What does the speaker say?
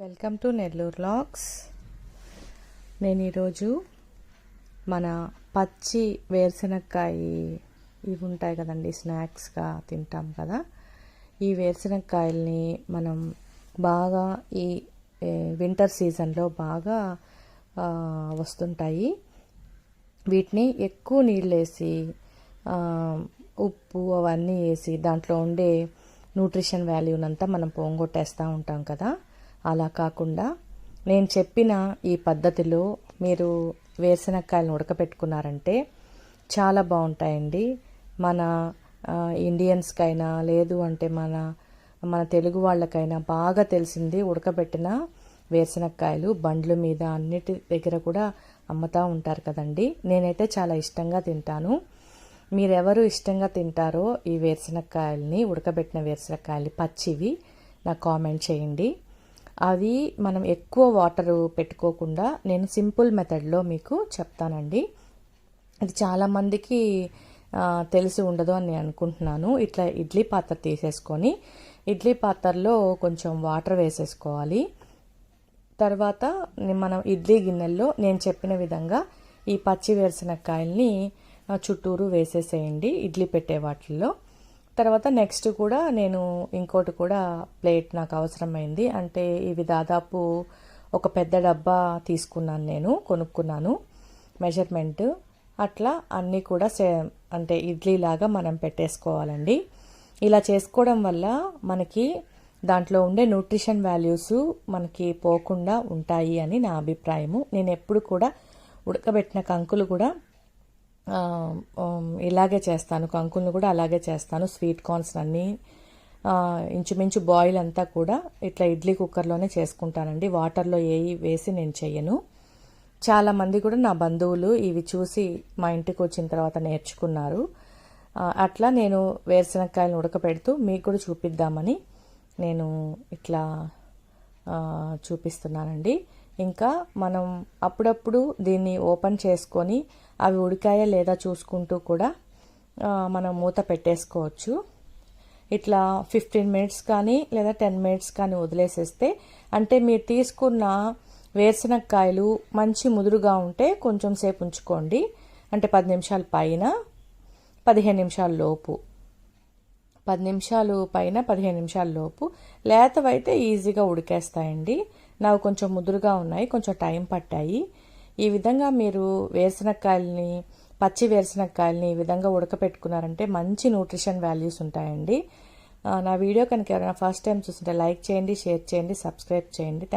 Welcome to Nellore lakhs నేను ఈరోజు మన పచ్చి వేరుశనక్కాయ ఇవి ఉంటాయి కదండి స్నాక్స్గా తింటాం కదా. ఈ వేరుశనక్కాయల్ని మనం బాగా ఈ వింటర్ సీజన్లో బాగా వస్తుంటాయి. వీటిని ఎక్కువ నీళ్ళు వేసి ఉప్పు అవన్నీ వేసి దాంట్లో ఉండే న్యూట్రిషన్ వాల్యూనంతా మనం పోంగొట్టేస్తూ ఉంటాం కదా. అలా కాకుండా నేను చెప్పిన ఈ పద్ధతిలో మీరు వేరుశనక్కాయలను ఉడకపెట్టుకున్నారంటే చాలా బాగుంటాయండి. మన ఇండియన్స్కైనా లేదు అంటే మన మన తెలుగు వాళ్ళకైనా బాగా తెలిసింది ఉడకబెట్టిన వేరుశనక్కాయలు బండ్ల మీద అన్నిటి దగ్గర కూడా అమ్ముతూ ఉంటారు కదండి. నేనైతే చాలా ఇష్టంగా తింటాను. మీరెవరు ఇష్టంగా తింటారో ఈ వేరుశనక్కాయల్ని ఉడకబెట్టిన వేరుశనక్కాయలు పచ్చివి నాకు కామెంట్ చేయండి. అవి మనం ఎక్కువ వాటర్ పెట్టుకోకుండా నేను సింపుల్ మెథడ్లో మీకు చెప్తానండి. ఇది చాలామందికి తెలిసి ఉండదు అని నేను అనుకుంటున్నాను. ఇట్లా ఇడ్లీ పాత్ర తీసేసుకొని ఇడ్లీ పాత్రలో కొంచెం వాటర్ వేసేసుకోవాలి. తర్వాత మనం ఇడ్లీ గిన్నెల్లో నేను చెప్పిన విధంగా ఈ పచ్చి వేరుశనక్కాయల్ని చుట్టూరు వేసేసేయండి ఇడ్లీ పెట్టే వాటిల్లో. తర్వాత నెక్స్ట్ కూడా నేను ఇంకోటి కూడా ప్లేట్ నాకు అవసరమైంది. అంటే ఇవి దాదాపు ఒక పెద్ద డబ్బా తీసుకున్నాను నేను కొనుక్కున్నాను. మెజర్మెంట్ అట్లా అన్నీ కూడా సే అంటే ఇడ్లీ లాగా మనం పెట్టేసుకోవాలండి. ఇలా చేసుకోవడం వల్ల మనకి దాంట్లో ఉండే న్యూట్రిషన్ వాల్యూస్ మనకి పోకుండా ఉంటాయి అని నా అభిప్రాయము. నేను ఎప్పుడు కూడా ఉడకబెట్టిన కంకులు కూడా ఇలాగే చేస్తాను. కంకుల్ని కూడా అలాగే చేస్తాను. స్వీట్ కార్న్స్ అన్నీ ఇంచుమించు బాయిల్ అంతా కూడా ఇట్లా ఇడ్లీ కుక్కర్లోనే చేసుకుంటానండి. వాటర్లో ఏ వేసి నేను చెయ్యను. చాలా మంది కూడా నా బంధువులు ఇవి చూసి మా ఇంటికి వచ్చిన తర్వాత నేర్చుకున్నారు. అట్లా నేను వేరుశనక్కాయలను ఉడకపెడుతూ మీకు కూడా చూపిద్దామని నేను ఇట్లా చూపిస్తున్నానండి. ఇంకా మనం అప్పుడప్పుడు దీన్ని ఓపెన్ చేసుకొని అవి ఉడికాయా లేదా చూసుకుంటూ కూడా మనం మూత పెట్టేసుకోవచ్చు. ఇట్లా ఫిఫ్టీన్ మినిట్స్ కానీ లేదా టెన్ మినిట్స్ కానీ వదిలేసేస్తే అంటే మీరు తీసుకున్న వేరుశనక్కాయలు మంచి ముదురుగా ఉంటే కొంచెం సేపు ఉంచుకోండి. అంటే పది నిమిషాల పైన పదిహేను నిమిషాల లోపు. పది నిమిషాలు పైన పదిహేను నిమిషాల లోపు. లేతవైతే ఈజీగా ఉడికేస్తాయండి. నాకు కొంచెం ముదురుగా ఉన్నాయి కొంచెం టైం పట్టాయి. ఈ విధంగా మీరు వేరుశనక్కాయలని పచ్చి వేరుశనక్కాయలని ఈ విధంగా ఉడకపెట్టుకున్నారంటే మంచి న్యూట్రిషన్ వాల్యూస్ ఉంటాయండి. నా వీడియో కనుక ఎవరైనా ఫస్ట్ టైం చూస్తుంటే లైక్ చేయండి షేర్ చేయండి సబ్స్క్రైబ్ చేయండి. థ్యాంక్